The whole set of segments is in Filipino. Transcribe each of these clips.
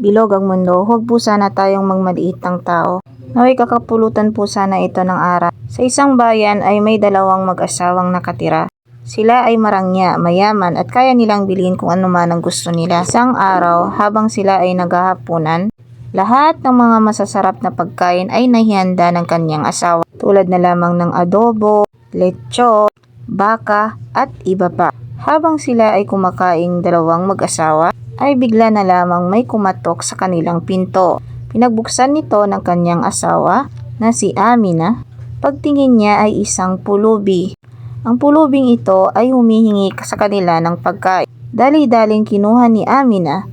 bilog ang mundo, huwag po sana tayong magmaliit ng tao. Naway kakapulutan po sana ito ng aral. Sa isang bayan ay may dalawang mag-asawang nakatira. Sila ay marangya, mayaman at kaya nilang bilhin kung ano man ang gusto nila. Isang araw, habang sila ay naghahapunan, lahat ng mga masasarap na pagkain ay nahihanda ng kanyang asawa. Tulad na lamang ng adobo, lechon, baka at iba pa. Habang sila ay kumakaing dalawang mag-asawa, ay bigla na lamang may kumatok sa kanilang pinto. Pinagbuksan nito ng kanyang asawa na si Amina. Pagtingin niya ay isang pulubi. Ang pulubing ito ay humihingi sa kanila ng pagkain. Dali-daling kinuha ni Amina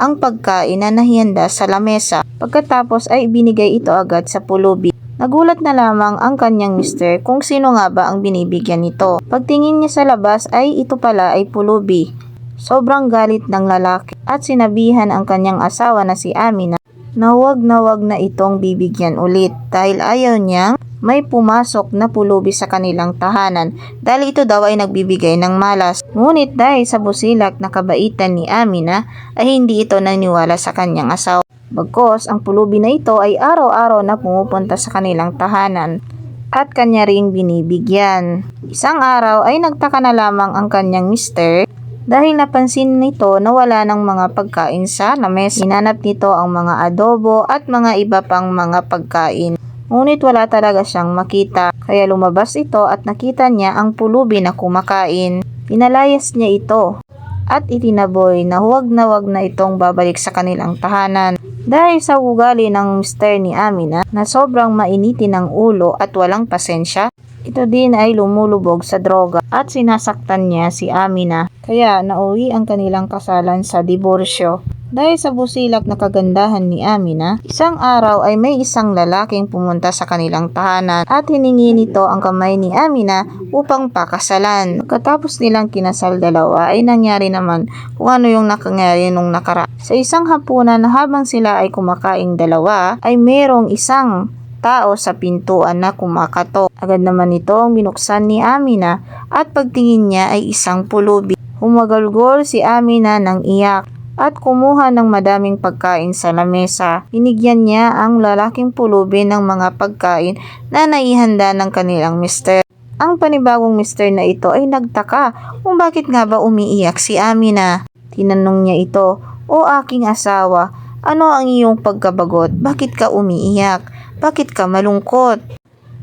ang pagkain na nahihanda sa lamesa. Pagkatapos ay binigay ito agad sa pulubi. Nagulat na lamang ang kanyang mister kung sino nga ba ang binibigyan nito. Pagtingin niya sa labas ay ito pala ay pulubi. Sobrang galit ng lalaki at sinabihan ang kanyang asawa na si Amina na huwag na huwag na itong bibigyan ulit dahil ayaw niyang may pumasok na pulubi sa kanilang tahanan dahil ito daw ay nagbibigay ng malas. Ngunit dahil sa busilak na kabaitan ni Amina ay hindi ito naniwala sa kanyang asawa. Bagkos ang pulubi na ito ay araw-araw na pumupunta sa kanilang tahanan at kanya ring binibigyan. Isang araw ay nagtaka na lamang ang kanyang mister dahil napansin nito na wala ng mga pagkain sa lamesa. Hinanap nito ang mga adobo at mga iba pang mga pagkain. Ngunit wala talaga siyang makita. Kaya lumabas ito at nakita niya ang pulubi na kumakain. Pinalayas niya ito at itinaboy na huwag na huwag na itong babalik sa kanilang tahanan. Dahil sa ugali ng mister ni Amina na sobrang mainitin ng ulo at walang pasensya, ito din ay lumulubog sa droga at sinasaktan niya si Amina. Kaya nauwi ang kanilang kasalan sa diborsyo. Dahil sa busilak na kagandahan ni Amina, isang araw ay may isang lalaking pumunta sa kanilang tahanan at hiningi nito ang kamay ni Amina upang pakasalan. Pagkatapos nilang kinasal dalawa ay nangyari naman kung ano yung nakangyari nung nakara. Sa isang hapunan na habang sila ay kumakaing dalawa ay merong isang tao sa pintuan na kumakatok. Agad naman itong binuksan ni Amina at pagtingin niya ay isang pulubi. Humagalgol si Amina ng iyak at kumuha ng madaming pagkain sa lamesa. Binigyan niya ang lalaking pulubi ng mga pagkain na naihanda ng kanilang mister. Ang panibagong mister na ito ay nagtaka kung bakit nga ba umiiyak si Amina. Tinanong niya ito, O aking asawa, ano ang iyong pagkabagot? Bakit ka umiiyak? Bakit ka malungkot?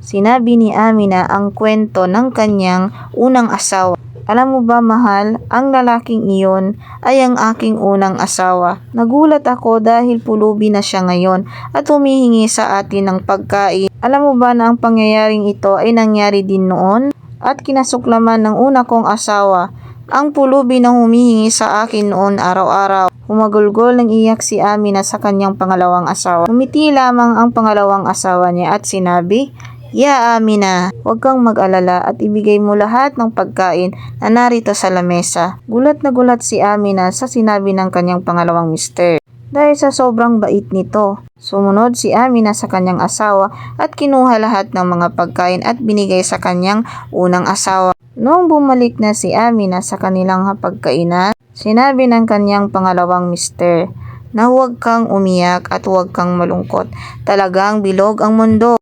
Sinabi ni Amina ang kwento ng kanyang unang asawa. Alam mo ba mahal, ang lalaking iyon ay ang aking unang asawa. Nagulat ako dahil pulubi na siya ngayon at humihingi sa atin ng pagkain. Alam mo ba na ang pangyayaring ito ay nangyari din noon? At kinasuklaman ng una kong asawa, ang pulubi na humihingi sa akin noon araw-araw. Humagulgol ng iyak si Amina sa kanyang pangalawang asawa. Umiti lamang ang pangalawang asawa niya at sinabi, Ya Amina, huwag kang mag-alala at ibigay mo lahat ng pagkain na narito sa lamesa. Gulat na gulat si Amina sa sinabi ng kanyang pangalawang mister. Dahil sa sobrang bait nito, sumunod si Amina sa kanyang asawa at kinuha lahat ng mga pagkain at binigay sa kanyang unang asawa. Noong bumalik na si Amina sa kanilang hapagkainan, sinabi ng kanyang pangalawang mister na huwag kang umiyak at huwag kang malungkot. Talagang bilog ang mundo.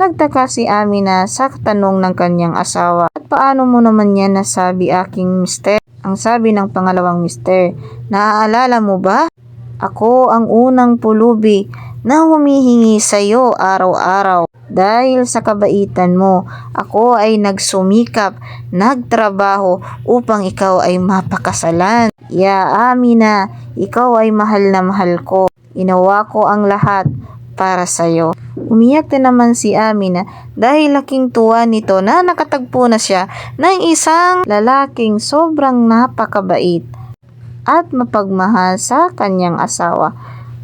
Nagtaka si Amina sa tanong ng kanyang asawa. At paano mo naman yan nasabi aking mister? Ang sabi ng pangalawang mister, naaalala mo ba? Ako ang unang pulubi na humihingi sa iyo araw-araw. Dahil sa kabaitan mo, ako ay nagsumikap, nagtrabaho upang ikaw ay mapakasalan. Ya Amina, ikaw ay mahal na mahal ko. Inawa ko ang lahat para sa iyo. Umiyak na naman si Amina dahil laking tuwa nito na nakatagpo na siya ng isang lalaking sobrang napakabait at mapagmahal sa kanyang asawa.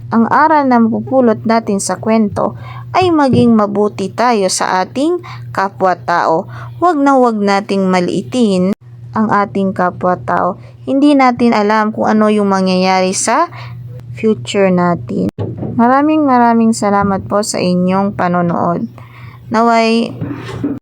Ang aral na mapupulot natin sa kwento ay maging mabuti tayo sa ating kapwa-tao. Huwag na huwag nating maliitin ang ating kapwa-tao. Hindi natin alam kung ano yung mangyayari sa future natin. Maraming maraming salamat po sa inyong panonood. Naway,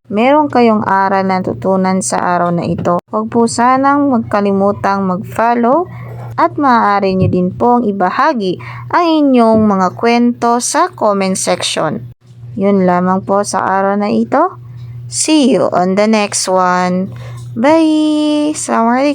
meron kayong aral na tutunan sa araw na ito. Huwag po sanang magkalimutang mag-follow at maaari nyo din pong ibahagi ang inyong mga kwento sa comment section. Yun lamang po sa araw na ito. See you on the next one. Bye! Assalamualaikum.